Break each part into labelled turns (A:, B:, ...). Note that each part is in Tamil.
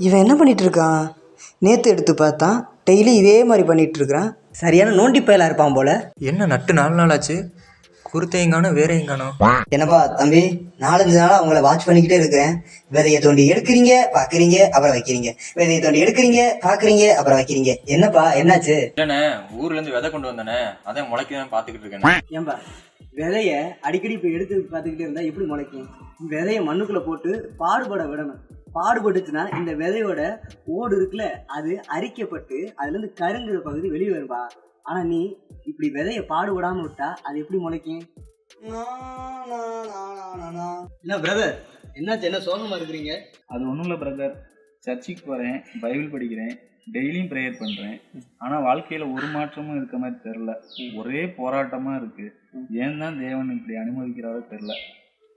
A: இவன் என்ன பண்ணிட்டு இருக்கான் நேற்று எடுத்து பார்த்தான் டெய்லி இதே மாதிரி பண்ணிட்டு இருக்கிறான் சரியான நோண்டி பயலாக இருப்பான் போல.
B: என்ன நட்டு நாலு நாள் ஆச்சு? குருத்தையும் காணும் வேறையும் காணும்
A: என்னப்பா தம்பி நாலஞ்சு நாளாக உங்களை வாட்ச் பண்ணிக்கிட்டே இருக்கிறேன். விதையை தோண்டி எடுக்கிறீங்க பார்க்குறீங்க அப்புறம் வைக்கிறீங்க. விதையை தோண்டி எடுக்கிறீங்க பார்க்குறீங்க அப்புறம் வைக்கிறீங்க. என்னப்பா என்னாச்சு?
B: இல்லைண்ணே ஊர்ல இருந்து விதை கொண்டு வந்தானே அதான் முளைக்குதான் பாத்துக்கிட்டு இருக்கேன்
A: ஏன்பா விதைய அடிக்கடி இப்போ எடுத்து பார்த்துக்கிட்டே இருந்தா எப்படி முளைக்கும்? விதைய மண்ணுக்குள்ள போட்டு பாடுபட விடணும். பாடுபட்டுச்சுன்னா இந்த விதையோட ஓடு இருக்குல்ல அது அரிக்கப்பட்டு அதுல இருந்து கருங்குற பகுதி வெளியே வரும்பா. ஆனா நீ இப்படி விதைய பாடுபடாம விட்டா அது எப்படி முளைக்கும்? என்ன பிரதர் என்னாச்சு? என்ன சோகமா இருக்கிறீங்க?
C: அது ஒன்றும் இல்லை பிரதர் சர்ச்சுக்கு போகிறேன் பைபிள் படிக்கிறேன் டெய்லியும் ப்ரேயர் பண்ணுறேன் ஆனால் வாழ்க்கையில் ஒரு மாற்றமும் இருக்க மாதிரி தெரில ஒரே போராட்டமாக இருக்குது ஏன் தான் தேவன் இப்படி அனுமதிக்கிறாரோ தெரில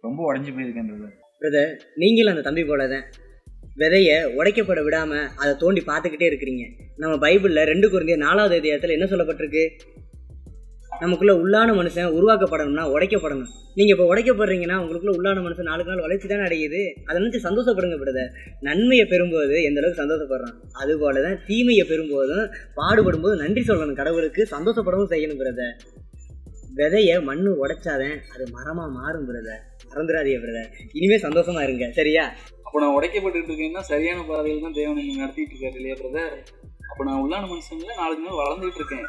C: ரொம்ப உடஞ்சி போயிருக்கேன் பிரதர்
A: பிரதர் நீங்களும் அந்த தம்பி போல தான் விதைய உடைக்கப்பட விடாமல் அதை தோண்டி பார்த்துக்கிட்டே இருக்கிறீங்க. நம்ம பைபிளில் ரெண்டு குறைந்த நாலாவது அதிகாரத்தில் என்ன சொல்லப்பட்டிருக்கு? நமக்குள்ளே உள்ளான மனுஷன் உருவாக்கப்படணும்னா உடைக்கப்படணும். நீங்கள் இப்போ உடைக்கப்படுறீங்கன்னா உங்களுக்குள்ள உள்ளான மனுஷன் நாளுக்கு நாள் வளர்ச்சி தானே அடையுது. அதை நினச்சி சந்தோஷப்படுங்க பிரதர். நன்மையை பெறும்போது எந்த அளவுக்கு சந்தோஷப்படுறான்? அதுபோல தான் தீமையை பெறும்போதும் பாடுபடும் போது நன்றி சொல்லணும் கடவுளுக்கு சந்தோஷப்படவும் செய்யணும் பிரதர். விதைய மண்ணு உடைச்சாதான் அது மரமாக மாறும் பிரதர். மறந்துடாதீங்க பிரதர் இனிமே சந்தோஷமா இருங்க சரியா?
C: அப்போ நான் உடைக்கப்பட்டு இருக்கேன்னா சரியான பாதையில் தான் தேவன் என்னை நடத்திட்டு இருக்காரு இல்லையா பிரதர் அப்போ நான் உள்ளான மனுஷங்கள நாளுக்கு நாள் வளர்ந்துட்டு இருக்கேன்.